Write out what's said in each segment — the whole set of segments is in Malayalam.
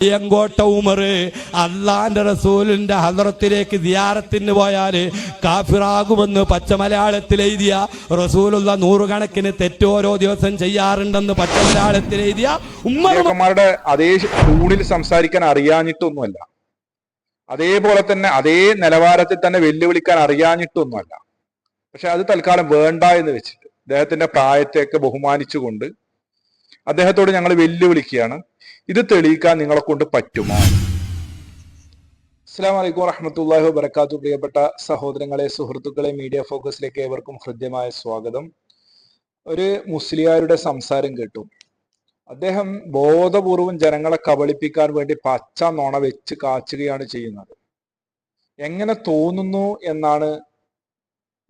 എങ്കോട്ട ഉമർ അള്ളാന്റെ റസൂലിന്റെ ഹദ്രത്തിലേക്ക് ദിയാറത്തിന് പോയാൽ കാഫിറാകുമെന്ന് പച്ച മലയാളത്തിൽ എഴുതിയ റസൂലുള്ള നൂറുകണക്കിന് തെറ്റ് ഓരോ ദിവസം ചെയ്യാറുണ്ടെന്ന് പച്ച മലയാളത്തിൽ എഴുതിയ ഉമ്മമാരുടെ അതേ ഊണിൽ സംസാരിക്കാൻ അറിയാഞ്ഞിട്ടൊന്നുമല്ല. അതേപോലെ തന്നെ അതേ നിലവാരത്തിൽ തന്നെ വെല്ലുവിളിക്കാൻ അറിയാഞ്ഞിട്ടൊന്നുമല്ല. പക്ഷെ അത് തൽക്കാലം വേണ്ട എന്ന് വെച്ചിട്ട് അദ്ദേഹത്തിന്റെ പ്രായത്തെയൊക്കെ ബഹുമാനിച്ചുകൊണ്ട് അദ്ദേഹത്തോട് ഞങ്ങൾ വെല്ലുവിളിക്കുകയാണ്. ഇത് തെളിയിക്കാൻ നിങ്ങളെ കൊണ്ട് പറ്റുമോ? അസ്സാം വലൈക്കും വറഹമത്തല്ലാഹി വബർക്കാത്തു പ്രിയപ്പെട്ട സഹോദരങ്ങളെ സുഹൃത്തുക്കളെ മീഡിയ ഫോക്കസിലേക്ക് ഏവർക്കും ഹൃദ്യമായ സ്വാഗതം. ഒരു മുസ്ലിയാരുടെ സംസാരം കേട്ടു. അദ്ദേഹം ബോധപൂർവം ജനങ്ങളെ കബളിപ്പിക്കാൻ വേണ്ടി പച്ച നോണ വെച്ച് കാച്ചുകയാണ് ചെയ്യുന്നത്. എങ്ങനെ തോന്നുന്നു എന്നാണ്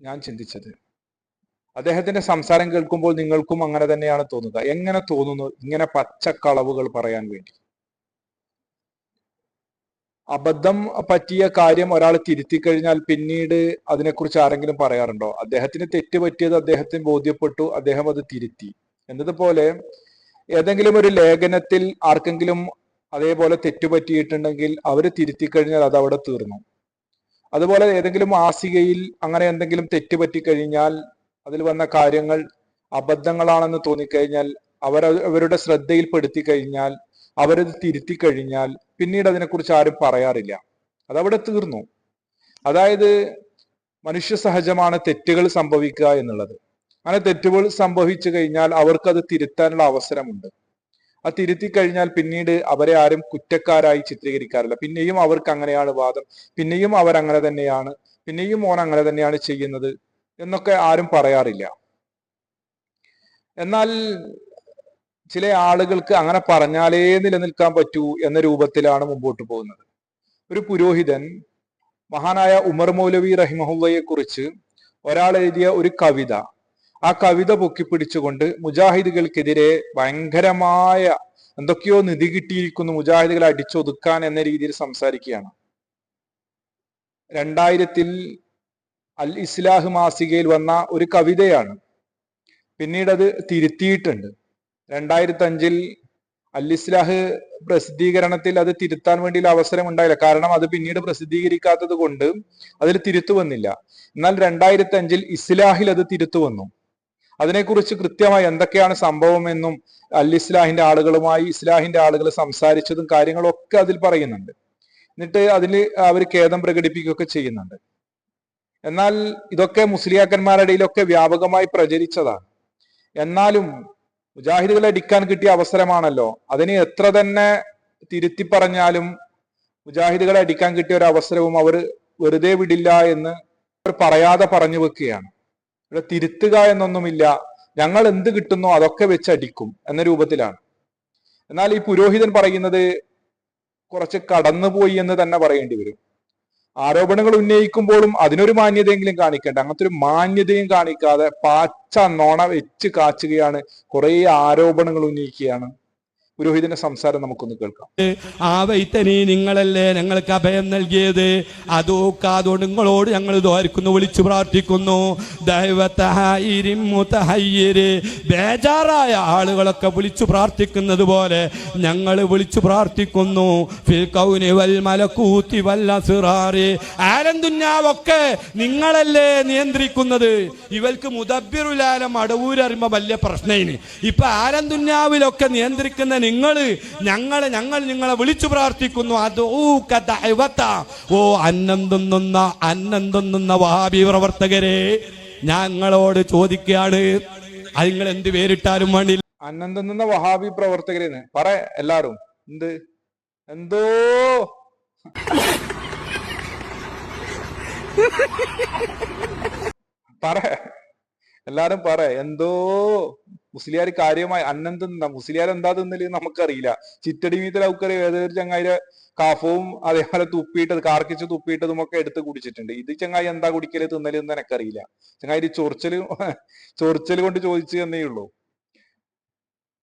ഞാൻ ചിന്തിച്ചത്. അദ്ദേഹത്തിന്റെ സംസാരം കേൾക്കുമ്പോൾ നിങ്ങൾക്കും അങ്ങനെ തന്നെയാണ് തോന്നുക. എങ്ങനെ തോന്നുന്നു? ഇങ്ങനെ പച്ചക്കളവുകൾ പറയാൻ വേണ്ടി. അബദ്ധം പറ്റിയ കാര്യം ഒരാൾ തിരുത്തി കഴിഞ്ഞാൽ പിന്നീട് അതിനെക്കുറിച്ച് ആരെങ്കിലും പറയാറുണ്ടോ? അദ്ദേഹത്തിന് തെറ്റ് പറ്റിയത് അദ്ദേഹത്തിന് ബോധ്യപ്പെട്ടു അദ്ദേഹം അത് തിരുത്തി. എന്നതുപോലെ ഏതെങ്കിലും ഒരു ലേഖനത്തിൽ ആർക്കെങ്കിലും അതേപോലെ തെറ്റ് പറ്റിയിട്ടുണ്ടെങ്കിൽ അവർ തിരുത്തി കഴിഞ്ഞാൽ അത് അവിടെ തീർന്നു. അതുപോലെ ഏതെങ്കിലും മാസികയിൽ അങ്ങനെ എന്തെങ്കിലും തെറ്റ് പറ്റിക്കഴിഞ്ഞാൽ അതിൽ വന്ന കാര്യങ്ങൾ അബദ്ധങ്ങളാണെന്ന് തോന്നിക്കഴിഞ്ഞാൽ അവർ അവരുടെ ശ്രദ്ധയിൽപ്പെടുത്തി കഴിഞ്ഞാൽ അവരത് തിരുത്തി കഴിഞ്ഞാൽ പിന്നീട് അതിനെക്കുറിച്ച് ആരും പറയാറില്ല. അതവിടെ തീർന്നു. അതായത് മനുഷ്യ സഹജമാണ് തെറ്റുകൾ സംഭവിക്കുക എന്നുള്ളത്. അങ്ങനെ തെറ്റുകൾ സംഭവിച്ചു കഴിഞ്ഞാൽ അവർക്കത് തിരുത്താനുള്ള അവസരമുണ്ട്. ആ തിരുത്തി കഴിഞ്ഞാൽ പിന്നീട് അവരെ ആരും കുറ്റക്കാരായി ചിത്രീകരിക്കാറില്ല. പിന്നെയും അവർക്ക് അങ്ങനെയാണ് വാദം. പിന്നെയും അവർ അങ്ങനെ തന്നെയാണ്. പിന്നെയും ഓൻ അങ്ങനെ തന്നെയാണ് ചെയ്യുന്നത്. എന്നൊക്കെ ആരും പറയാറില്ല. എന്നാൽ ചില ആളുകൾക്ക് അങ്ങനെ പറഞ്ഞാലേ നിലനിൽക്കാൻ പറ്റൂ എന്ന രൂപത്തിലാണ് മുമ്പോട്ട് പോകുന്നത്. ഒരു പുരോഹിതൻ മഹാനായ ഉമർ മൗലവി റഹിമഹുല്ലയെ കുറിച്ച് ഒരാൾ എഴുതിയ ഒരു കവിത. ആ കവിത പൊക്കിപ്പിടിച്ചുകൊണ്ട് മുജാഹിദുകൾക്കെതിരെ ഭയങ്കരമായ എന്തൊക്കെയോ നിധി കിട്ടിയിരിക്കുന്നു മുജാഹിദുകളെ അടിച്ചൊതുക്കാൻ എന്ന രീതിയിൽ സംസാരിക്കുകയാണ്. രണ്ടായിരത്തിൽ അൽ ഇസ്ലാഹ് മാസികയിൽ വന്ന ഒരു കവിതയാണ്. പിന്നീട് അത് തിരുത്തിയിട്ടുണ്ട്. രണ്ടായിരത്തി അഞ്ചിൽ അൽ ഇസ്ലാഹ് പ്രസിദ്ധീകരണത്തിൽ അത് തിരുത്താൻ വേണ്ടിയുള്ള അവസരം ഉണ്ടായില്ല. കാരണം അത് പിന്നീട് പ്രസിദ്ധീകരിക്കാത്തത് കൊണ്ട് അതിൽ തിരുത്തു വന്നില്ല. എന്നാൽ രണ്ടായിരത്തി അഞ്ചിൽ ഇസ്ലാഹിൽ അത് തിരുത്തു വന്നു. അതിനെക്കുറിച്ച് കൃത്യമായി എന്തൊക്കെയാണ് സംഭവമെന്നും അൽ ഇസ്ലാഹിന്റെ ആളുകളുമായി ഇസ്ലാഹിന്റെ ആളുകൾ സംസാരിച്ചതും കാര്യങ്ങളും ഒക്കെ അതിൽ പറയുന്നുണ്ട്. എന്നിട്ട് അതിൽ അവർ ഖേദം പ്രകടിപ്പിക്കുകയൊക്കെ ചെയ്യുന്നുണ്ട്. എന്നാൽ ഇതൊക്കെ മുസ്ലിയാക്കന്മാരുടെ ഇടയിലൊക്കെ വ്യാപകമായി പ്രചരിച്ചതാണ്. എന്നാലും മുജാഹിദുകളെ അടിക്കാൻ കിട്ടിയ അവസരമാണല്ലോ. അതിനെ എത്ര തന്നെ തിരുത്തി പറഞ്ഞാലും മുജാഹിദുകളെ അടിക്കാൻ കിട്ടിയ ഒരു അവസരവും അവർ വെറുതെ വിടില്ല എന്ന് അവർ പറയാതെ പറഞ്ഞു വെക്കുകയാണ്. ഇവിടെ തിരുത്തുക എന്നൊന്നുമില്ല. ഞങ്ങൾ എന്ത് കിട്ടുന്നോ അതൊക്കെ വെച്ച് അടിക്കും എന്ന രൂപത്തിലാണ്. എന്നാൽ ഈ പുരോഹിതൻ പറയുന്നത് കുറച്ച് കടന്നുപോയി എന്ന് തന്നെ പറയേണ്ടി വരും. ആരോപണങ്ങൾ ഉന്നയിക്കുമ്പോഴും അതിനൊരു മാന്യതയെങ്കിലും കാണിക്കേണ്ട. അങ്ങനത്തെ ഒരു മാന്യതയും കാണിക്കാതെ പാച്ച നോണ വെച്ച് കാച്ചുകയാണ് കുറെ ആരോപണങ്ങൾ ഉന്നയിക്കുകയാണ്. പുരോഹിതന്റെ സംസാരം നമുക്കൊന്ന് കേൾക്കാം. ആ വൈത്തനി നിങ്ങളല്ലേ ഞങ്ങൾക്ക് അഭയം നൽകിയത്? അതോക്കാതോ നിങ്ങളോട് ഞങ്ങൾ ദ്വാരിക്കുന്നു വിളിച്ചു പ്രാർത്ഥിക്കുന്നു. ബേജാറായ ആളുകളൊക്കെ വിളിച്ചു പ്രാർത്ഥിക്കുന്നത് പോലെ ഞങ്ങൾ വിളിച്ചു പ്രാർത്ഥിക്കുന്നു. വൽ മലക്കൂത്തി വല്ല സിറാറ് ആലന്തുന്നാവൊക്കെ നിങ്ങളല്ലേ നിയന്ത്രിക്കുന്നത്? ഇവർക്ക് മുദബിറുലാലം അടവൂരറിയുമ്പോ വലിയ പ്രശ്നമാണ് ഇപ്പൊ ആലന്തുഞ്ഞാവിലൊക്കെ നിയന്ത്രിക്കുന്ന നിങ്ങൾ ഞങ്ങളെ ഞങ്ങൾ നിങ്ങളെ വിളിച്ചു പ്രാർത്ഥിക്കുന്നു. അത് ഓ അന്നം തിന്നുന്ന അന്നം തിന്നുന്ന വഹാബി പ്രവർത്തകരെ ഞങ്ങളോട് ചോദിക്കുകയാണ്. അത് നിങ്ങൾ എന്ത് പേരിട്ടാലും വേണ്ടില്ല അന്നം തിന്നുന്ന വഹാബി പ്രവർത്തകരെന്ന്. പറ എല്ലാരും. എന്ത്? എന്തോ? പറ. എല്ലാരും പറ എന്തോ? മുസ്ലിയാർ കാര്യമായി അന്നം തിന്ന മുസ്ലിയാർ എന്താ തിന്നൽ നമുക്കറിയില്ല. ചിറ്റടി മീത്തൽ ഔക്കറി ഏതൊരു ചങ്ങായിരെ കാഫവും അതേപോലെ തുപ്പിയിട്ടത് കാർക്കിച്ച് തുപ്പിയിട്ടതും ഒക്കെ എടുത്ത് കുടിച്ചിട്ടുണ്ട്. ഇത് ചങ്ങായി എന്താ കുടിക്കൽ തിന്നൽ എന്ന് എനിക്കറിയില്ല. ചങ്ങായി ചൊറിച്ചൽ ചൊറിച്ചൽ കൊണ്ട് ചോദിച്ചു എന്നേ ഉള്ളൂ.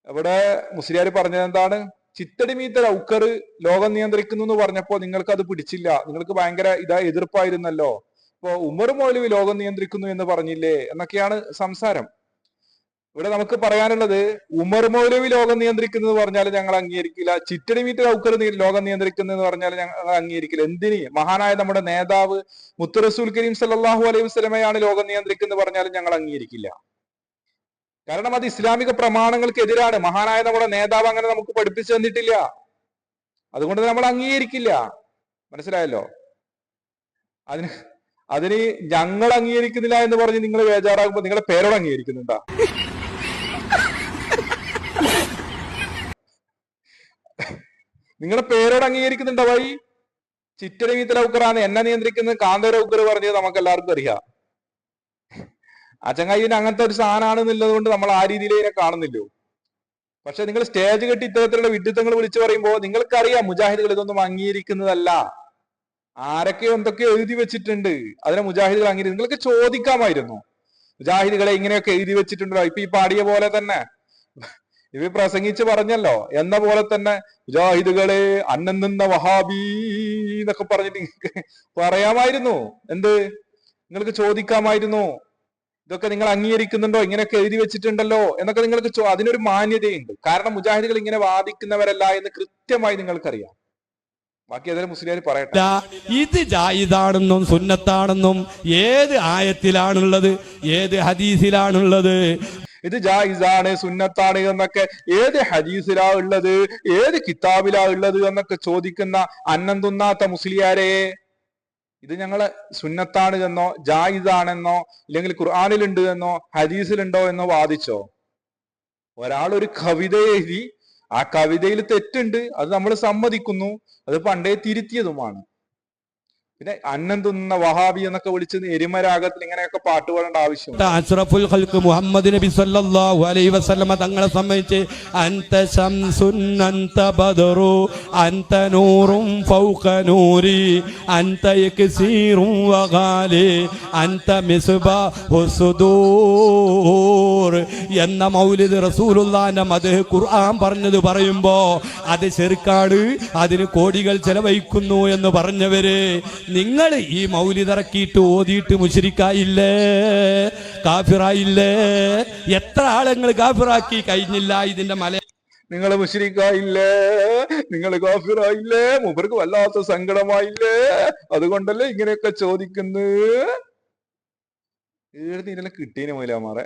ഇവിടെ മുസ്ലിയാർ പറഞ്ഞത് എന്താണ്? ചിത്തടി മീത്തൽ ഔക്കർ ലോകം നിയന്ത്രിക്കുന്നു എന്ന് പറഞ്ഞപ്പോ നിങ്ങൾക്ക് അത് പിടിച്ചില്ല. നിങ്ങൾക്ക് ഭയങ്കര ഇതാ എതിർപ്പായിരുന്നല്ലോ. ഇപ്പൊ ഉമർ മൗലവി ലോകം നിയന്ത്രിക്കുന്നു എന്ന് പറഞ്ഞില്ലേ? എന്നൊക്കെയാണ് സംസാരം. ഇവിടെ നമുക്ക് പറയാനുള്ളത് ഉമർ മൗലവി ലോകം നിയന്ത്രിക്കുന്നത് പറഞ്ഞാൽ ഞങ്ങൾ അംഗീകരിക്കില്ല. ചിറ്റടി മീറ്റ് ഔക്കർ ലോകം നിയന്ത്രിക്കുന്നത് പറഞ്ഞാൽ ഞങ്ങൾ അംഗീകരിക്കില്ല. എന്തിന്? മഹാനായ നമ്മുടെ നേതാവ് മുത്തറസൂൽ കരീം സല്ലല്ലാഹു അലൈഹി വസ്ലമയാണ് ലോകം നിയന്ത്രിക്കുന്നത് പറഞ്ഞാലും ഞങ്ങൾ അംഗീകരിക്കില്ല. കാരണം അത് ഇസ്ലാമിക പ്രമാണങ്ങൾക്ക് എതിരാണ്. മഹാനായ നമ്മുടെ നേതാവ് അങ്ങനെ നമുക്ക് പഠിപ്പിച്ചു തന്നിട്ടില്ല. അതുകൊണ്ട് നമ്മൾ അംഗീകരിക്കില്ല. മനസ്സിലായല്ലോ? അതിന് അതിന് ഞങ്ങൾ അംഗീകരിക്കുന്നില്ല എന്ന് പറഞ്ഞ് നിങ്ങൾ ബേജാറാകുമ്പോൾ നിങ്ങളുടെ പേരോട് അംഗീകരിക്കുന്നുണ്ടാ? നിങ്ങളെ പേരോട് അംഗീകരിക്കുന്നുണ്ടോ ഭായി ചിറ്റടി വീത്തല ഉക്കറാണ് എന്നെ നിയന്ത്രിക്കുന്നത് കാന്തര ഉക്കർ പറഞ്ഞത് നമുക്ക് എല്ലാവർക്കും അറിയാം ആ ഇതിന് അങ്ങനത്തെ ഒരു സാധനമാണെന്നുള്ളത് കൊണ്ട് നമ്മൾ ആ രീതിയിൽ ഇതിനെ കാണുന്നില്ലോ പക്ഷെ നിങ്ങൾ സ്റ്റേജ് കെട്ടി ഇത്തരത്തിലുള്ള വിഡിത്തങ്ങൾ വിളിച്ചു പറയുമ്പോൾ നിങ്ങൾക്കറിയാം മുജാഹിദുകൾ ഇതൊന്നും അംഗീകരിക്കുന്നതല്ല. ആരൊക്കെ എന്തൊക്കെ എഴുതി വെച്ചിട്ടുണ്ട്. അതിനെ മുജാഹിദുകൾ അംഗീകരിക്കും നിങ്ങൾക്ക് ചോദിക്കാമായിരുന്നു. മുജാഹിദുകളെ ഇങ്ങനെയൊക്കെ എഴുതി വെച്ചിട്ടുണ്ടോ ഇപ്പൊ ഈ പാടിയ പോലെ തന്നെ. ഇവ പ്രസംഗിച്ച് പറഞ്ഞല്ലോ എന്ന പോലെ തന്നെ മുജാഹിദുകളെ അന്നം നിന്ന എന്നൊക്കെ പറഞ്ഞിട്ട് പറയാമായിരുന്നു. എന്ത്? നിങ്ങൾക്ക് ചോദിക്കാമായിരുന്നു. ഇതൊക്കെ നിങ്ങൾ അംഗീകരിക്കുന്നുണ്ടോ? ഇങ്ങനെയൊക്കെ എഴുതി വെച്ചിട്ടുണ്ടല്ലോ എന്നൊക്കെ നിങ്ങൾക്ക് അതിനൊരു മാന്യതയുണ്ട്. കാരണം മുജാഹിദുകൾ ഇങ്ങനെ വാദിക്കുന്നവരല്ല എന്ന് കൃത്യമായി നിങ്ങൾക്കറിയാം. ബാക്കി ഏതായാലും മുസ്ലിം പറയട്ടെ. ഇത് ജായിദാണെന്നും സുന്നത്താണെന്നും ഏത് ആയത്തിലാണുള്ളത്? ഏത് ഹദീസിലാണുള്ളത്? ഇത് ജായിസാണ് സുന്നത്താണ് എന്നൊക്കെ ഏത് ഹദീസിലാ ഉള്ളത് ഏത് കിതാബിലാ ഉള്ളത് എന്നൊക്കെ ചോദിക്കുന്ന അന്നം തിന്നാത്ത മുസ്ലിയാരെ? ഇത് ഞങ്ങൾ സുന്നത്താണ് എന്നോ ജായിസാണെന്നോ ഇല്ലെങ്കിൽ ഖുർആാനിലുണ്ട് എന്നോ ഹദീസിലുണ്ടോ എന്നോ വാദിച്ചോ? ഒരാൾ ഒരു കവിത എഴുതി ആ കവിതയിൽ തെറ്റുണ്ട് അത് നമ്മൾ സമ്മതിക്കുന്നു അത് പണ്ടേ തിരുത്തിയതുമാണ്. പിന്നെ അന്നം വഹാബി എന്നൊക്കെ വിളിച്ച് എരിമരാഗത്തിൽ ഇങ്ങനെയൊക്കെ പാട്ട് പാടേണ്ട ആവശ്യം അഷ്റഫുൽ ഖൽക്ക് മുഹമ്മദ് നബി സല്ലല്ലാഹു അലൈഹി വസല്ലമ തങ്ങളെ സംബന്ധിച്ച് അൻത ശംസുൻ അൻത ബദറു അൻത നൂറും ഫൗക നൂരി അൻത യക്സീറും വഗാലി അൻത മിസ്ബാ ഹുസുദൂർ എന്ന മൗലിദ് റസൂലുള്ളാഹിന്റെ മദഹ് ഖുർആൻ പറഞ്ഞത് പറയുമ്പോൾ അത് ശരിക്കാണ് അതിന് കോടികൾ ചെലവഴിക്കുന്നു എന്ന് പറഞ്ഞവര് നിങ്ങൾ ഈ മൗലിതിറക്കിയിട്ട് ഓതിയിട്ട് മുശരിക്കായില്ലേ? കാഫിറായില്ലേ? എത്ര ആളുങ്ങൾ കാഫിറാക്കി കഴിഞ്ഞില്ല ഇതിന്റെ മല നിങ്ങൾ മുഷരിക്കായില്ലേ നിങ്ങൾ കാഫിറായില്ലേ? മുബർക്ക് വല്ലാത്ത സങ്കടമായില്ലേ? അതുകൊണ്ടല്ലേ ഇങ്ങനെയൊക്കെ ചോദിക്കുന്നു? ഏഴുതി ഇതിനെ കിട്ടീന് മൊയിലാമാറെ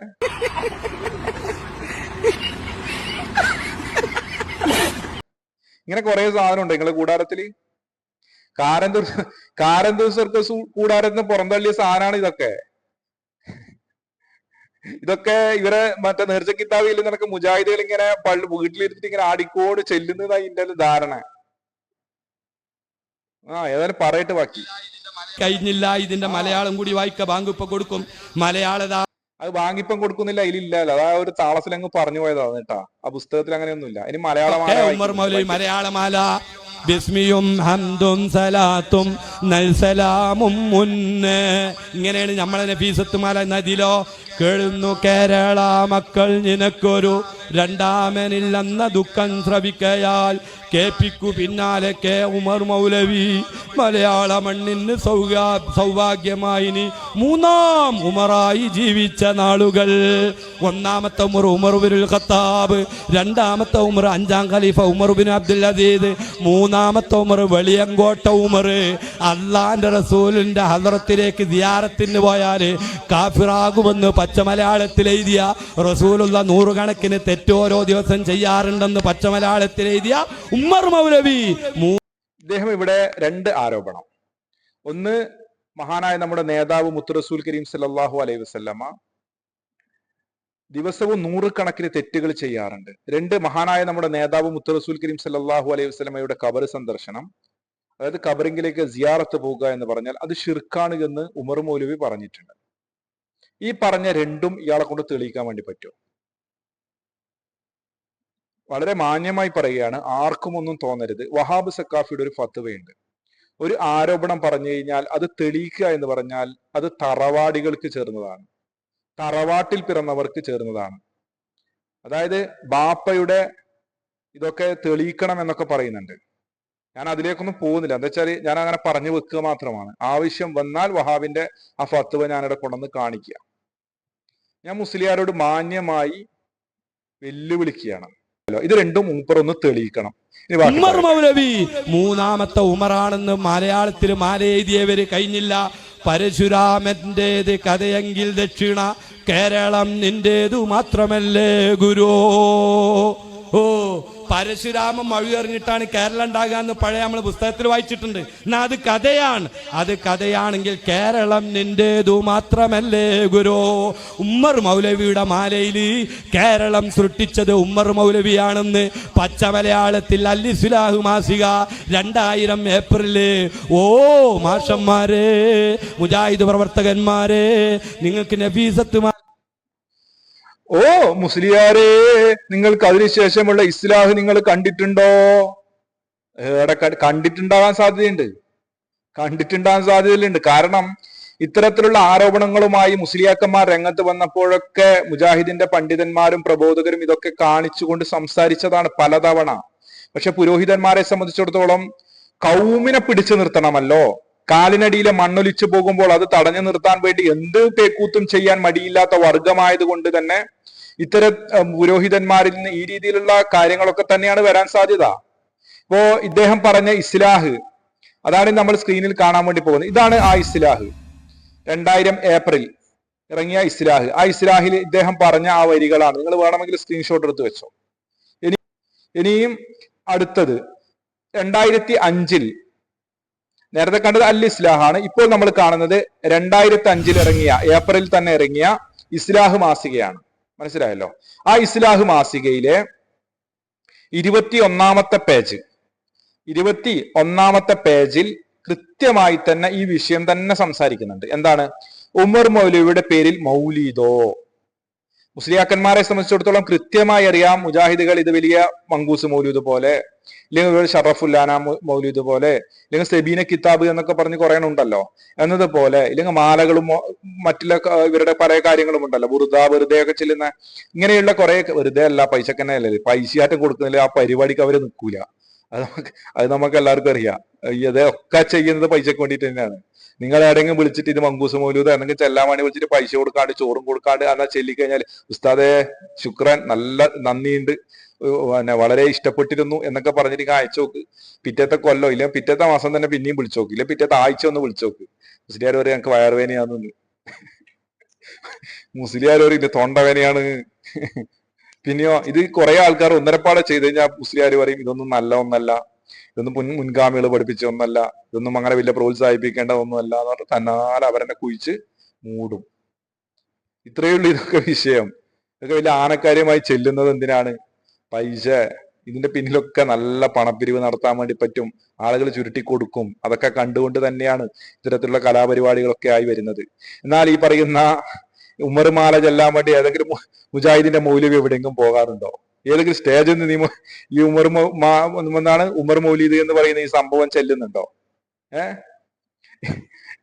ഇങ്ങനെ കുറെ സാധനം ഉണ്ട് നിങ്ങളെ കൂടാരത്തിൽ. കാരന്തൂർ കാരന്തൂർ സർക്കസ് കൂടാരത്തിന് പുറന്തള്ളിയ സാധനമാണ് ഇതൊക്കെ. ഇതൊക്കെ ഇവരെ മറ്റേ നേർച്ച കിതാബിൽ നിനക്ക് മുജാഹിദുകൾ ഇങ്ങനെ പള്ളി വീട്ടിലിരുത്തിട്ട് ഇങ്ങനെ ആടിക്കോട് ചെല്ലുന്നതായി ഇതിന്റെ ഒരു ധാരണ. ആ ഏതായാലും പറയട്ടെ ബാക്കി. കഴിഞ്ഞില്ല ഇതിന്റെ മലയാളം കൂടി വായിക്ക ബാങ്കിപ്പം കൊടുക്കും. മലയാളത അത് ബാങ്കിപ്പം കൊടുക്കുന്നില്ല അതിലില്ലല്ലോ. അതാ ഒരു താളത്തിൽ അങ്ങ് പറഞ്ഞു പോയതാണ് കേട്ടാ. ആ പുസ്തകത്തിൽ അങ്ങനെയൊന്നുമില്ല ഇനി മലയാളമാല ഉമർ മൗലവി മലയാളമാല. ബിസ്മിയും ഹന്തും സലാത്തും നൽസലാമും മുന്ന്. ഇങ്ങനെയാണ് നമ്മളെ നബീസത്തുമാല നദിലോ കേളുന്നു കേരള മക്കൾ നിനക്കൊരു രണ്ടാമനില്ലെന്ന ദുഃഖം ശ്രവിക്കയാൽ കേപ്പിക്കു പിന്നാലെ കെ ഉമർ മൗലവി മലയാള മണ്ണിന് സൗകാ സൗഭാഗ്യമായി മൂന്നാം ഉമറായി ജീവിച്ച നാളുകൾ. ഒന്നാമത്തെ ഉമർ ഉമർ ബിൻ ഖത്താബ് രണ്ടാമത്തെ ഉമർ അഞ്ചാം ഖലീഫ ഉമർ ഉമർബിൻ അബ്ദുൽ അസീദ് മൂന്നാമത്തെ ഉമർ വെളിയങ്കോട്ട ഉമർ. അള്ളാന്റെ റസൂലിന്റെ ഹദറത്തിലേക്ക് ദിയാറത്തിന് പോയാൽ കാഫിറാകുമെന്ന് പച്ചമലയാളത്തിൽ എഴുതിയ റസൂലുള്ള നൂറുകണക്കിന് തെറ്റോരോ ദിവസം ചെയ്യാറുണ്ടെന്ന് പച്ചമലയാളത്തിൽ എഴുതിയ ഉമ്മർ മൗലവി. ഇദ്ദേഹം ഇവിടെ രണ്ട് ആരോപണം. ഒന്ന് മഹാനായ നമ്മുടെ നേതാവ് മുത്തുറസൂൽ കരീം സല്ലാഹു അലൈഹി വസല്ലമ. ദിവസവും നൂറുകണക്കിന് തെറ്റുകൾ ചെയ്യാറുണ്ട്. രണ്ട് മഹാനായ നമ്മുടെ നേതാവ് മുത്തുറസൂൽ കരീം സല്ലാഹു അലൈഹി വസ്ലമയുടെ കബർ സന്ദർശനം. അതായത് കബറിംഗിലേക്ക് സിയാറത്ത് പോവുക എന്ന് പറഞ്ഞാൽ അത് ഷിർക്കാണ് എന്ന് ഉമർ മൗലവി പറഞ്ഞിട്ടുണ്ട്. ഈ പറഞ്ഞ രണ്ടും ഇയാളെ കൊണ്ട് തെളിയിക്കാൻ വേണ്ടി പറ്റും വളരെ മാന്യമായി പറയുകയാണ് ആർക്കും ഒന്നും തോന്നരുത്. വഹാബ് സക്കാഫിയുടെ ഒരു ഫത്തുവയുണ്ട് ഒരു ആരോപണം പറഞ്ഞു കഴിഞ്ഞാൽ അത് തെളിയിക്കുക എന്ന് പറഞ്ഞാൽ അത് തറവാടികൾക്ക് ചേർന്നതാണ്. തറവാട്ടിൽ പിറന്നവർക്ക് ചേർന്നതാണ്. അതായത് ബാപ്പയുടെ ഇതൊക്കെ തെളിയിക്കണം എന്നൊക്കെ പറയുന്നുണ്ട്. ഞാൻ അതിലേക്കൊന്നും പോകുന്നില്ല. എന്താ വെച്ചാൽ ഞാൻ അങ്ങനെ പറഞ്ഞു വെക്കുക മാത്രമാണ്. ആവശ്യം വന്നാൽ വഹാബിന്റെ ആ ഫത്വ ഞാനിവിടെ കൊണ്ടുവന്ന് കാണിക്കുക. ഞാൻ മുസ്ലിയാരോട് മാന്യമായി വെല്ലുവിളിക്കുകയാണ്. ഇത് രണ്ടും മൂപ്പർ ഒന്ന് തെളിയിക്കണം. ഉമർ മൗലവി മൂന്നാമത്തെ ഉമറാണെന്ന് മലയാളത്തിൽ മാല എഴുതിയവര് കഴിഞ്ഞില്ല. പരശുരാമന്റേത് കഥയെങ്കിൽ ദക്ഷിണ കേരളം നിന്റേതു മാത്രമല്ലേ ഗുരു? ഓ പരശുരാമൻ മഴയെറിഞ്ഞിട്ടാണ് കേരളം ഉണ്ടാകുക എന്ന് പഴയ നമ്മൾ പുസ്തകത്തിൽ വായിച്ചിട്ടുണ്ട്. എന്നാ അത് കഥയാണ്. അത് കഥയാണെങ്കിൽ കേരളം നിന്റേതു മാത്രമല്ലേ ഗുരു? ഉമ്മർ മൗലവിയുടെ മാലയിൽ കേരളം സൃഷ്ടിച്ചത് ഉമ്മർ മൗലവിയാണെന്ന് പച്ച മലയാളത്തിൽ അല്ലിസുലാഹു മാസിക രണ്ടായിരം ഏപ്രിൽ. ഓ മാഷന്മാരെ മുജാഹിദ് പ്രവർത്തകന്മാരെ നിങ്ങൾക്ക് നബീസത്ത് ഓ മുസ്ലിയാരെ നിങ്ങൾക്ക് അതിനുശേഷമുള്ള ഇസ്ലാഹ് നിങ്ങൾ കണ്ടിട്ടുണ്ടോ? ഏടെ കണ്ടിട്ടുണ്ടാകാൻ സാധ്യതയുണ്ട്. കണ്ടിട്ടുണ്ടാകാൻ സാധ്യതയുണ്ട്. കാരണം ഇത്തരത്തിലുള്ള ആരോപണങ്ങളുമായി മുസ്ലിയാക്കന്മാർ രംഗത്ത് വന്നപ്പോഴൊക്കെ മുജാഹിദിന്റെ പണ്ഡിതന്മാരും പ്രബോധകരും ഇതൊക്കെ കാണിച്ചുകൊണ്ട് സംസാരിച്ചതാണ് പലതവണ. പക്ഷെ പുരോഹിതന്മാരെ സംബന്ധിച്ചിടത്തോളം കൗമിനെ പിടിച്ചു നിർത്തണമല്ലോ. കാലിനടിയിലെ മണ്ണൊലിച്ചു പോകുമ്പോൾ അത് തടഞ്ഞു നിർത്താൻ വേണ്ടി എന്ത് പേക്കൂത്തും ചെയ്യാൻ മടിയില്ലാത്ത വർഗമായത് കൊണ്ട് തന്നെ ഇത്തരം പുരോഹിതന്മാരിൽ നിന്ന് ഈ രീതിയിലുള്ള കാര്യങ്ങളൊക്കെ തന്നെയാണ് വരാൻ സാധ്യത. ഇപ്പോ ഇദ്ദേഹം പറഞ്ഞ ഇസ്ലാഹ് അതാണ് നമ്മൾ സ്ക്രീനിൽ കാണാൻ വേണ്ടി പോകുന്നത്. ഇതാണ് ആ ഇസ്ലാഹ്. രണ്ടായിരം ഏപ്രിൽ ഇറങ്ങിയ ഇസ്ലാഹ്. ആ ഇസ്ലാഹിൽ ഇദ്ദേഹം പറഞ്ഞ ആ വരികളാണ്. നിങ്ങൾ വേണമെങ്കിൽ സ്ക്രീൻഷോട്ട് എടുത്ത് വെച്ചോ. ഇനി ഇനിയും അടുത്തത്. രണ്ടായിരത്തി അഞ്ചിൽ നേരത്തെ കണ്ടത് അൽ ഇസ്ലാഹാണ്. ഇപ്പോൾ നമ്മൾ കാണുന്നത് രണ്ടായിരത്തി അഞ്ചിൽ ഇറങ്ങിയ ഏപ്രിൽ തന്നെ ഇറങ്ങിയ ഇസ്ലാഹ് മാസികയാണ്. മനസ്സിലായല്ലോ? ആ ഇസ്ലാഹ് മാസികയിലെ ഇരുപത്തി ഒന്നാമത്തെ പേജ് ഇരുപത്തി ഒന്നാമത്തെ പേജിൽ കൃത്യമായി തന്നെ ഈ വിഷയം തന്നെ സംസാരിക്കുന്നുണ്ട്. എന്താണ്? ഉമർ മൗലവിയുടെ പേരിൽ മൗലീദോ. മുസ്ലിയാക്കന്മാരെ സംബന്ധിച്ചിടത്തോളം കൃത്യമായി അറിയാം. മുജാഹിദുകൾ ഇത് വലിയ മങ്കൂസ് മൗലൂദ് പോലെ അല്ലെങ്കിൽ ഒരു ഷറഫുല്ലാന മൗലിദ് പോലെ അല്ലെങ്കിൽ സെബീന കിതാബ് എന്നൊക്കെ പറഞ്ഞ് കുറേ ഉണ്ടല്ലോ. എന്നതുപോലെ ഇല്ലെങ്കിൽ മാലകളും മറ്റുള്ള ഇവരുടെ പല കാര്യങ്ങളും ഉണ്ടല്ലോ. വെറുതെ വെറുതെ ഒക്കെ ചെല്ലുന്ന ഇങ്ങനെയുള്ള കുറെ വെറുതെ അല്ല പൈസക്കന്നെ അല്ലേ പൈസയാറ്റം കൊടുക്കുന്നില്ല ആ പരിപാടിക്ക് അവർ നിൽക്കൂല. അത് നമുക്ക് അത് നമുക്ക് എല്ലാവർക്കും അറിയാം. ഇതൊക്കെ ചെയ്യുന്നത് പൈസക്ക് വേണ്ടിയിട്ട് തന്നെയാണ്. നിങ്ങൾ എവിടെയെങ്കിലും വിളിച്ചിട്ട് ഇത് മങ്കൂസ് മൗലൂദ് അല്ലെങ്കിൽ ചെല്ലാൻ വേണ്ടി വിളിച്ചിട്ട് പൈസ കൊടുക്കാണ്ട് ചോറും കൊടുക്കാണ്ട് എന്നാ ചെല്ലിക്കഴിഞ്ഞാൽ ഉസ്താദെ ശുക്രൻ നല്ല നന്ദിയുണ്ട്. പിന്നെ വളരെ ഇഷ്ടപ്പെട്ടിരുന്നു എന്നൊക്കെ പറഞ്ഞിട്ട് ഇങ്ങനെ അയച്ചു നോക്ക്. പിറ്റത്തെ കൊല്ലോ ഇല്ല പിറ്റത്തെ മാസം തന്നെ പിന്നെയും വിളിച്ചു നോക്ക്. ഇല്ല പിറ്റത്തെ ആഴ്ച ഒന്ന് വിളിച്ചു നോക്ക്. മുസ്ലിയാർ വരെ ഞങ്ങൾക്ക് വയറുവേനയാന്ന് മുസ്ലിയാർ വരെ ഇല്ല തൊണ്ടവേനയാണ് പിന്നെയോ ഇത് കുറെ ആൾക്കാർ ഒന്നരപ്പാടെ ചെയ്ത് കഴിഞ്ഞാൽ മുസ്ലിയാർ പറയും ഇതൊന്നും നല്ല ഒന്നല്ല. ഇതൊന്നും മുൻ മുൻഗാമികൾ പഠിപ്പിച്ച ഒന്നല്ല ഇതൊന്നും അങ്ങനെ വലിയ പ്രോത്സാഹിപ്പിക്കേണ്ട ഒന്നുമല്ല എന്ന് പറഞ്ഞിട്ട് തന്നാൽ അവരെന്നെ കുഴിച്ച് മൂടും. ഇത്രയേ ഉള്ളൂ ഇതൊക്കെ വിഷയം. ഇതൊക്കെ വലിയ ആനക്കാര്യമായി ചെല്ലുന്നത് എന്തിനാണ്? പൈസ. ഇതിന്റെ പിന്നിലൊക്കെ നല്ല പണപ്പിരിവ് നടത്താൻ വേണ്ടി പറ്റും. ആളുകൾ ചുരുട്ടി കൊടുക്കും. അതൊക്കെ കണ്ടുകൊണ്ട് തന്നെയാണ് ഇത്തരത്തിലുള്ള കലാപരിപാടികളൊക്കെ ആയി വരുന്നത്. എന്നാൽ ഈ പറയുന്ന ഉമർമാല ചെല്ലാൻ വേണ്ടി ഏതെങ്കിലും മുജാഹിദിന്റെ മൂല്യം എവിടെയെങ്കിലും പോകാറുണ്ടോ? ഏതെങ്കിലും സ്റ്റേജിൽ നിന്ന് ഈ ഉമർ മൗ- ഉമർ മൗലീദ് എന്ന് പറയുന്ന ഈ സംഭവം ചെല്ലുന്നുണ്ടോ? ഏ?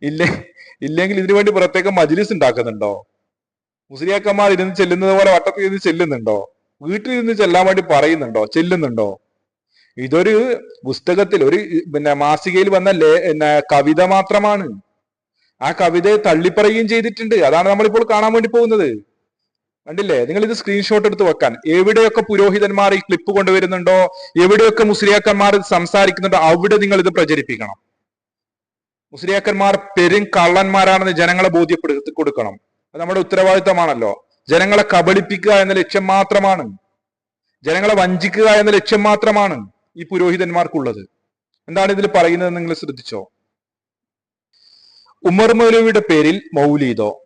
ഇല്ല ഇല്ലെങ്കിൽ ഇതിനു വേണ്ടി പ്രത്യേകം മജ്ലിസ് ഉണ്ടാക്കുന്നുണ്ടോ? മുസ്ലിയാക്കന്മാർ ഇരുന്ന് ചെല്ലുന്നത് പോലെ വട്ടത്തിൽ ഇരുന്ന് ചെല്ലുന്നുണ്ടോ? വീട്ടിൽ ഇരുന്ന് ചെല്ലാൻ വേണ്ടി പറയുന്നുണ്ടോ? ചെല്ലുന്നുണ്ടോ? ഇതൊരു പുസ്തകത്തിൽ ഒരു പിന്നെ മാസികയിൽ വന്ന ലേ കവിത മാത്രമാണ്. ആ കവിതയെ തള്ളിപ്പറയുകയും ചെയ്തിട്ടുണ്ട്. അതാണ് നമ്മളിപ്പോൾ കാണാൻ വേണ്ടി പോകുന്നത്. കണ്ടില്ലേ? നിങ്ങൾ ഇത് സ്ക്രീൻഷോട്ട് എടുത്ത് വെക്കാൻ. എവിടെയൊക്കെ പുരോഹിതന്മാർ ഈ ക്ലിപ്പ് കൊണ്ടുവരുന്നുണ്ടോ? എവിടെയൊക്കെ മുസ്ലിയാക്കന്മാർ സംസാരിക്കുന്നുണ്ടോ? അവിടെ നിങ്ങൾ ഇത് പ്രചരിപ്പിക്കണം. മുസ്ലിയാക്കന്മാർ പെരും കള്ളന്മാരാണെന്ന് ജനങ്ങളെ ബോധ്യപ്പെടുത്തി കൊടുക്കണം. അത് നമ്മുടെ ഉത്തരവാദിത്തമാണല്ലോ. ജനങ്ങളെ കബളിപ്പിക്കുക എന്ന ലക്ഷ്യം മാത്രമാണ്. ജനങ്ങളെ വഞ്ചിക്കുക എന്ന ലക്ഷ്യം മാത്രമാണ് ഈ പുരോഹിതന്മാർക്കുള്ളത്. എന്താണ് ഇതിൽ പറയുന്നത് നിങ്ങൾ ശ്രദ്ധിച്ചോ? ഉമർ മൗലവിയുടെ പേരിൽ മൗലീദോ.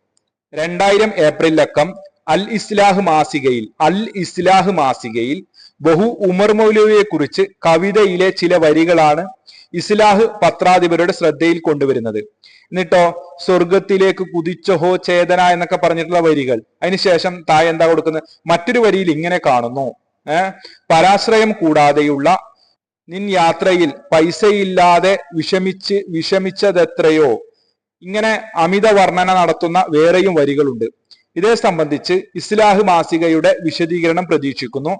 രണ്ടായിരം ഏപ്രിൽ അക്കം അൽ ഇസ്ലാഹ് മാസികയിൽ അൽ ഇസ്ലാഹ് മാസികയിൽ ബഹു ഉമർ മൗലവിയെ കുറിച്ച് കവിതയിലെ ചില വരികളാണ് ഇസ്ലാഹ് പത്രാധിപരുടെ ശ്രദ്ധയിൽ കൊണ്ടുവരുന്നത്. എന്നിട്ടോ സ്വർഗത്തിലേക്ക് കുതിച്ചഹോ ചേതന എന്നൊക്കെ പറഞ്ഞിട്ടുള്ള വരികൾ. അതിനുശേഷം തായ എന്താ കൊടുക്കുന്നത്? മറ്റൊരു വരിയിൽ ഇങ്ങനെ കാണുന്നു. ഏർ പരാശ്രയം കൂടാതെയുള്ള നിൻ യാത്രയിൽ പൈസയില്ലാതെ വിഷമിച്ച് വിഷമിച്ചതെത്രയോ. ഇങ്ങനെ അമിത വർണന നടത്തുന്ന വേറെയും വരികളുണ്ട്. ഇതേ സംബന്ധിച്ച് ഇസ്ലാഹ് മാസികയുടെ വിശദീകരണം പ്രതീക്ഷിക്കുന്നു.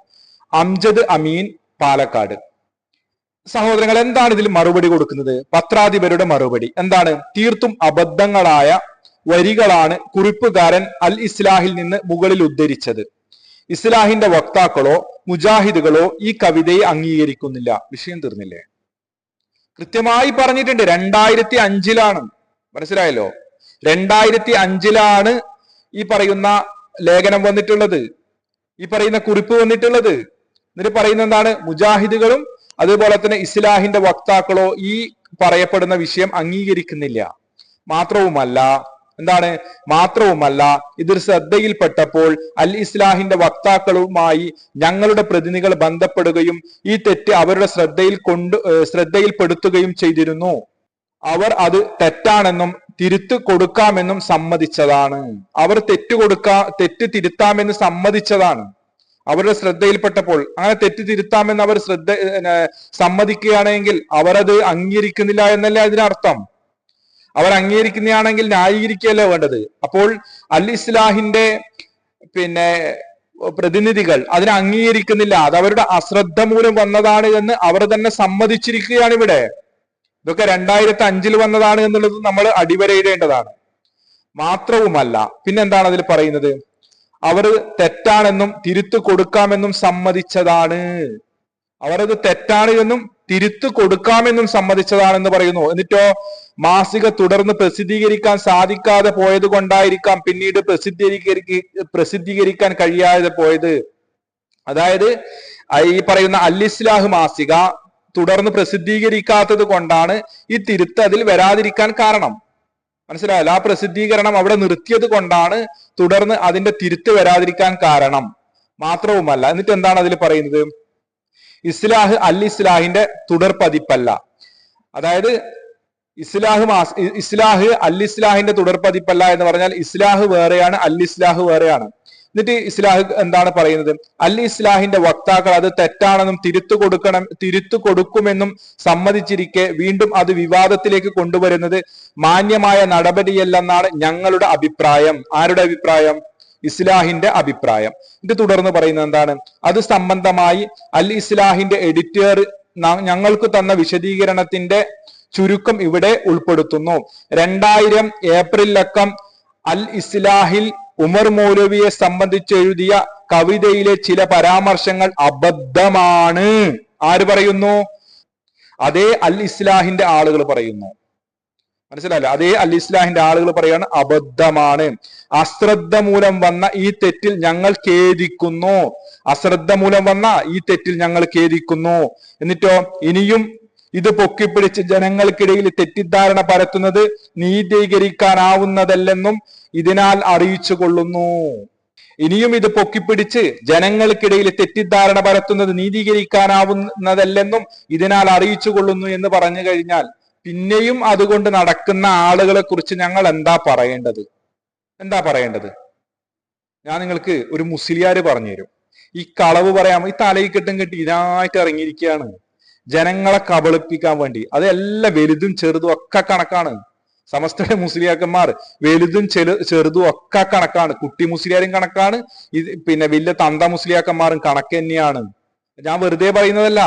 അംജദ് അമീൻ പാലക്കാട്. സഹോദരങ്ങൾ എന്താണ് ഇതിൽ മറുപടി കൊടുക്കുന്നത്? പത്രാധിപരുടെ മറുപടി. എന്താണ്? തീർത്തും അബദ്ധങ്ങളായ വരികളാണ് കുറിപ്പുകാരൻ അൽ ഇസ്ലാഹിൽ നിന്ന് മുകളിൽ ഉദ്ധരിച്ചത്. ഇസ്ലാഹിന്റെ വക്താക്കളോ മുജാഹിദുകളോ ഈ കവിതയെ അംഗീകരിക്കുന്നില്ല. വിഷയം തീർന്നില്ലേ? കൃത്യമായി പറഞ്ഞിട്ടുണ്ട്. രണ്ടായിരത്തി അഞ്ചിലാണ്. മനസ്സിലായല്ലോ? രണ്ടായിരത്തി അഞ്ചിലാണ് ഈ പറയുന്ന ലേഖനം വന്നിട്ടുള്ളത് ഈ പറയുന്ന കുറിപ്പ് വന്നിട്ടുള്ളത്. എന്നിട്ട് പറയുന്ന എന്താണ്? മുജാഹിദുകളും അതുപോലെ തന്നെ ഇസ്ലാഹിന്റെ വക്താക്കളോ ഈ പറയപ്പെടുന്ന വിഷയം അംഗീകരിക്കുന്നില്ല. മാത്രവുമല്ല എന്താണ്? മാത്രവുമല്ല ഇതൊരു ശ്രദ്ധയിൽപ്പെട്ടപ്പോൾ അൽ ഇസ്ലാഹിന്റെ വക്താക്കളുമായി ഞങ്ങളുടെ പ്രതിനിധികൾ ബന്ധപ്പെടുകയും ഈ തെറ്റ് അവരുടെ ശ്രദ്ധയിൽ കൊണ്ട് ശ്രദ്ധയിൽപ്പെടുത്തുകയും ചെയ്തിരുന്നു. അവർ അത് തെറ്റാണെന്നും തിരുത്തു കൊടുക്കാമെന്നും സമ്മതിച്ചതാണ്. അവർ തെറ്റ് കൊടുക്കാ തെറ്റ് തിരുത്താമെന്ന് സമ്മതിച്ചതാണ്. അവരുടെ ശ്രദ്ധയിൽപ്പെട്ടപ്പോൾ അങ്ങനെ തെറ്റ് തിരുത്താമെന്ന് അവർ ശ്രദ്ധ സമ്മതിക്കുകയാണെങ്കിൽ അവരത് അംഗീകരിക്കുന്നില്ല എന്നല്ലേ അതിനർത്ഥം അവർ അംഗീകരിക്കുന്നതാണെങ്കിൽ ന്യായീകരിക്കുകയല്ലേ വേണ്ടത്? അപ്പോൾ അൽ ഇസ്ലാഹിന്റെ പിന്നെ പ്രതിനിധികൾ അതിനെ അംഗീകരിക്കുന്നില്ല. അത് അവരുടെ അശ്രദ്ധ മൂലം വന്നതാണ് എന്ന് അവർ തന്നെ സമ്മതിച്ചിരിക്കുകയാണ് ഇവിടെ. ഇതൊക്കെ രണ്ടായിരത്തി അഞ്ചിൽ വന്നതാണ് എന്നുള്ളത് നമ്മൾ അടിവരയിടേണ്ടതാണ്. മാത്രവുമല്ല പിന്നെന്താണ് അതിൽ പറയുന്നത്? അവർ തെറ്റാണെന്നും തിരുത്തു കൊടുക്കാമെന്നും സമ്മതിച്ചതാണ്. അവരത് തെറ്റാണ് എന്നും തിരുത്തു കൊടുക്കാമെന്നും സമ്മതിച്ചതാണെന്ന് പറയുന്നു. എന്നിട്ടോ മാസിക തുടർന്ന് പ്രസിദ്ധീകരിക്കാൻ സാധിക്കാതെ പോയത് കൊണ്ടായിരിക്കാം പിന്നീട് പ്രസിദ്ധീകരിക്ക പ്രസിദ്ധീകരിക്കാൻ കഴിയാതെ പോയത്. അതായത് ഈ പറയുന്ന അല്ലിസ്ലാഹ് മാസിക തുടർന്ന് പ്രസിദ്ധീകരിക്കാത്തത് കൊണ്ടാണ് ഈ തിരുത്ത് അതിൽ വരാതിരിക്കാൻ കാരണം. മനസ്സിലായല്ലോ? ആ പ്രസിദ്ധീകരണം അവിടെ നിർത്തിയത് കൊണ്ടാണ് തുടർന്ന് അതിന്റെ തിരുത്ത് വരാതിരിക്കാൻ കാരണം. മാത്രവുമല്ല എന്നിട്ട് എന്താണ് അതിൽ പറയുന്നത്? ഇസ്ലാഹ് അൽ ഇസ്ലാഹിന്റെ തുടർ പതിപ്പല്ല. അതായത് ഇസ്ലാഹ് മാസ് ഇസ്ലാഹ് അൽ ഇസ്ലാഹിന്റെ തുടർ പതിപ്പല്ല എന്ന് പറഞ്ഞാൽ ഇസ്ലാഹ് വേറെയാണ് അൽ ഇസ്ലാഹ് വേറെയാണ്. എന്നിട്ട് ഇസ്ലാഹ് എന്താണ് പറയുന്നത്? അൽ ഇസ്ലാഹിന്റെ വക്താക്കൾ അത് തെറ്റാണെന്നും തിരുത്തു കൊടുക്കണം തിരുത്തു കൊടുക്കുമെന്നും സമ്മതിച്ചിരിക്കെ വീണ്ടും അത് വിവാദത്തിലേക്ക് കൊണ്ടുവരുന്നത് മാന്യമായ നടപടിയല്ലെന്നാണ് ഞങ്ങളുടെ അഭിപ്രായം. ആരുടെ അഭിപ്രായം? ഇസ്ലാഹിന്റെ അഭിപ്രായം. ഇത് തുടർന്ന് പറയുന്നത് എന്താണ്? അത് സംബന്ധമായി അൽ ഇസ്ലാഹിന്റെ എഡിറ്റർ ഞങ്ങൾക്ക് തന്ന വിശദീകരണത്തിന്റെ ചുരുക്കം ഇവിടെ ഉൾപ്പെടുത്തുന്നു. രണ്ടായിരം ഏപ്രിലക്കം അൽ ഇസ്ലാഹിൽ ഉമർ മൗലവിയെ സംബന്ധിച്ച് എഴുതിയ കവിതയിലെ ചില പരാമർശങ്ങൾ അബദ്ധമാണ്. ആര് പറയുന്നു? അതേ അൽ ഇസ്ലാഹിന്റെ ആളുകൾ പറയുന്നു. മനസ്സിലായില്ല? അതേ അൽ ഇസ്ലാഹിന്റെ ആളുകൾ പറയാണ് അബദ്ധമാണ്. അശ്രദ്ധ മൂലം വന്ന ഈ തെറ്റിൽ ഞങ്ങൾ ഖേദിക്കുന്നു. അശ്രദ്ധ മൂലം വന്ന ഈ തെറ്റിൽ ഞങ്ങൾ ഖേദിക്കുന്നു. എന്നിട്ടോ ഇനിയും ഇത് പൊക്കിപ്പിടിച്ച് ജനങ്ങൾക്കിടയിൽ തെറ്റിദ്ധാരണ പരത്തുന്നത് നീതീകരിക്കാനാവുന്നതല്ലെന്നും ഇതിനാൽ അറിയിച്ചു കൊള്ളുന്നു ഇനിയും ഇത് പൊക്കിപ്പിടിച്ച് ജനങ്ങൾക്കിടയിൽ തെറ്റിദ്ധാരണ പരത്തുന്നത് നീതീകരിക്കാനാവുന്നതല്ലെന്നും ഇതിനാൽ അറിയിച്ചു കൊള്ളുന്നു എന്ന് പറഞ്ഞു കഴിഞ്ഞാൽ പിന്നെയും അതുകൊണ്ട് നടക്കുന്ന ആളുകളെ കുറിച്ച് ഞങ്ങൾ എന്താ പറയേണ്ടത്? എന്താ പറയേണ്ടത്? ഞാൻ നിങ്ങൾക്ക് ഒരു മുസ്ലിയാര് പറഞ്ഞുതരും. ഈ കളവ് പറയാം ഈ തലയിൽ കെട്ടും കെട്ടി ഇതായിട്ട് ഇറങ്ങിയിരിക്കുകയാണ്. ജനങ്ങളെ കബളിപ്പിക്കാൻ വേണ്ടി. അതെല്ലാം വലുതും ചെറുതും ഒക്കെ കണക്കാണ്. സമസ്തയുടെ മുസ്ലിയാക്കന്മാർ വലുതും ചെറു ചെറുതും ഒക്കെ കണക്കാണ്. കുട്ടി മുസ്ലിയാരും കണക്കാണ്. ഇത് പിന്നെ വലിയ തന്ത മുസ്ലിയാക്കന്മാരും കണക്ക് തന്നെയാണ്. ഞാൻ വെറുതെ പറയുന്നതല്ല.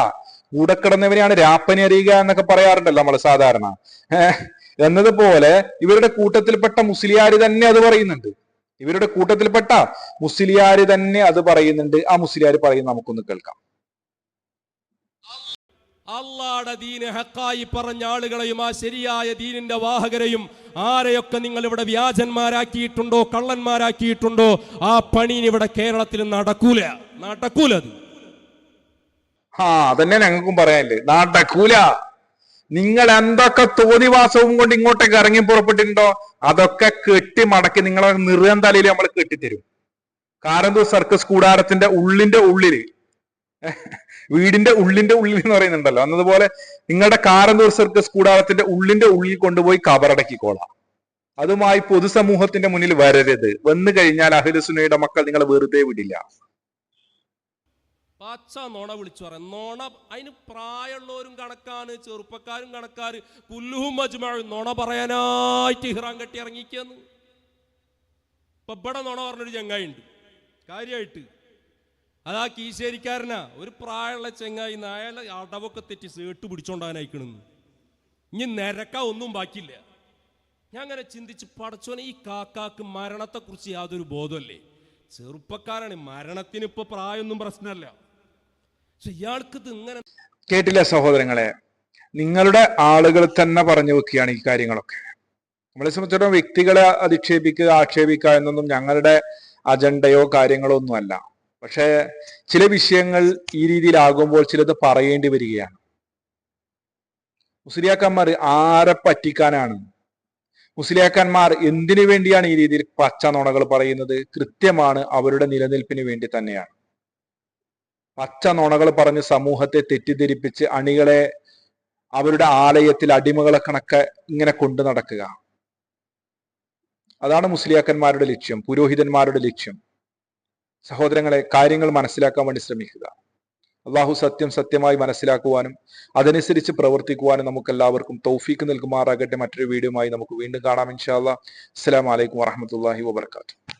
കൂടെ കിടന്നവരെയാണ് രാപ്പനി അറിയുക എന്നൊക്കെ പറയാറുണ്ടല്ലോ നമ്മൾ സാധാരണ. എന്നതുപോലെ ഇവരുടെ കൂട്ടത്തിൽപ്പെട്ട മുസ്ലിയാര് തന്നെ അത് പറയുന്നുണ്ട്. ഇവരുടെ കൂട്ടത്തിൽപ്പെട്ട മുസ്ലിയാര് തന്നെ അത് പറയുന്നുണ്ട്. ആ മുസ്ലിയാര് പറയുന്നത് നമുക്കൊന്ന് കേൾക്കാം. അള്ളാടെ ദീന് ഹക്കായി പറഞ്ഞ ആളുകളെയും ആ ശരിയായ ദീനിന്റെ വാഹകരെയും ആരെയൊക്കെ നിങ്ങൾ ഇവിടെ വ്യാജന്മാരാക്കിയിട്ടുണ്ടോ കള്ളന്മാരാക്കിയിട്ടുണ്ടോ ആ പണി ഇവിടെ കേരളത്തിൽ നടക്കൂല. നടക്കൂല അത്. ആ അതന്നെ ഞങ്ങൾക്കും പറയാനില്ലേ നടക്കൂല. നിങ്ങൾ എന്തൊക്കെ തോതിവാസവും കൊണ്ട് ഇങ്ങോട്ടേക്ക് ഇറങ്ങി പുറപ്പെട്ടിട്ടുണ്ടോ അതൊക്കെ കെട്ടി മടക്കി നിങ്ങളെ നിറുകം തലയിൽ നമ്മൾ കെട്ടിത്തരും. കാരന്തൂർ സർക്കസ് കൂടാരത്തിന്റെ ഉള്ളിന്റെ ഉള്ളിൽ. വീടിന്റെ ഉള്ളിന്റെ ഉള്ളിൽ എന്ന് പറയുന്നുണ്ടല്ലോ. എന്നതുപോലെ നിങ്ങളുടെ കാരന്തൂർ സർക്കസ് കൂടാരത്തിന്റെ ഉള്ളിന്റെ ഉള്ളിൽ കൊണ്ടുപോയി കബറടക്കിക്കോളാം അതുമായി പൊതുസമൂഹത്തിന്റെ മുന്നിൽ വരരുത്. വന്നു കഴിഞ്ഞാൽ അഹിലസുനയുടെ മക്കൾ നിങ്ങളെ വെറുതെ വിടില്ല. പച്ച നോണ വിളിച്ചു പറയാം. നോണ അതിന് പ്രായമുള്ളവരും കണക്കാണ് ചെറുപ്പക്കാരും കണക്കാര് പുല്ലുഹും മജുമാഴും നോണ പറയാനായിട്ട് ഇഹ്റാൻ കെട്ടി ഇറങ്ങിക്കുന്നു ഇപ്പൊ ഇവിടെ നോണ പറഞ്ഞൊരു ചങ്ങായി ഉണ്ട്. കാര്യമായിട്ട് അതാ കീശേരിക്കാരനാ. ഒരു പ്രായമുള്ള ചെങ്ങായി അയാളെ അടവൊക്കെ തെറ്റി സേട്ട് പിടിച്ചോണ്ടാനയക്കണെന്ന് ഇനി നിരക്ക ഒന്നും ബാക്കിയില്ല. ഞാൻ അങ്ങനെ ചിന്തിച്ച് പടച്ചോനെ ഈ കാക്കാക്ക് മരണത്തെക്കുറിച്ച് യാതൊരു ബോധമല്ലേ ചെറുപ്പക്കാരാണ് മരണത്തിന് ഇപ്പൊ പ്രായമൊന്നും പ്രശ്നമല്ല. പക്ഷെ ഇയാൾക്ക് ഇങ്ങനെ കേട്ടില്ല സഹോദരങ്ങളെ? നിങ്ങളുടെ ആളുകൾ തന്നെ പറഞ്ഞു വെക്കുകയാണ് ഈ കാര്യങ്ങളൊക്കെ. നമ്മളെ സംബന്ധിച്ചിടത്തോളം വ്യക്തികളെ അധിക്ഷേപിക്കുക ആക്ഷേപിക്കുക എന്നൊന്നും ഞങ്ങളുടെ അജണ്ടയോ കാര്യങ്ങളോ ഒന്നുമല്ല. പക്ഷേ ചില വിഷയങ്ങൾ ഈ രീതിയിലാകുമ്പോൾ ചിലത് പറയേണ്ടി വരികയാണ്. മുസ്ലിയാക്കന്മാർ ആരെ പറ്റിക്കാനാണ്? മുസ്ലിയാക്കന്മാർ എന്തിനു വേണ്ടിയാണ് ഈ രീതിയിൽ പച്ച നുണകൾ പറയുന്നത്? കൃത്യമാണ് അവരുടെ നിലനിൽപ്പിന് വേണ്ടി തന്നെയാണ്. പച്ച നുണകൾ പറഞ്ഞ് സമൂഹത്തെ തെറ്റിദ്ധരിപ്പിച്ച് അണികളെ അവരുടെ ആലയത്തിൽ അടിമകളെ കണക്കെ ഇങ്ങനെ കൊണ്ടു നടക്കുക. അതാണ് മുസ്ലിയാക്കന്മാരുടെ ലക്ഷ്യം പുരോഹിതന്മാരുടെ ലക്ഷ്യം. സഹോദരങ്ങളെ കാര്യങ്ങൾ മനസ്സിലാക്കാൻ വേണ്ടി ശ്രമിക്കുക. അള്ളാഹു സത്യം സത്യമായി മനസ്സിലാക്കുവാനും അതനുസരിച്ച് പ്രവർത്തിക്കുവാനും നമുക്ക് എല്ലാവർക്കും തൗഫീക്ക് നൽകുമാറാകട്ടെ. മറ്റൊരു വീഡിയോയുമായി നമുക്ക് വീണ്ടും കാണാം. ഇൻഷാല്ലാ അസ്സലാമു അലൈക്കും വറഹമത്തല്ലാഹി വബർക്കാത്തു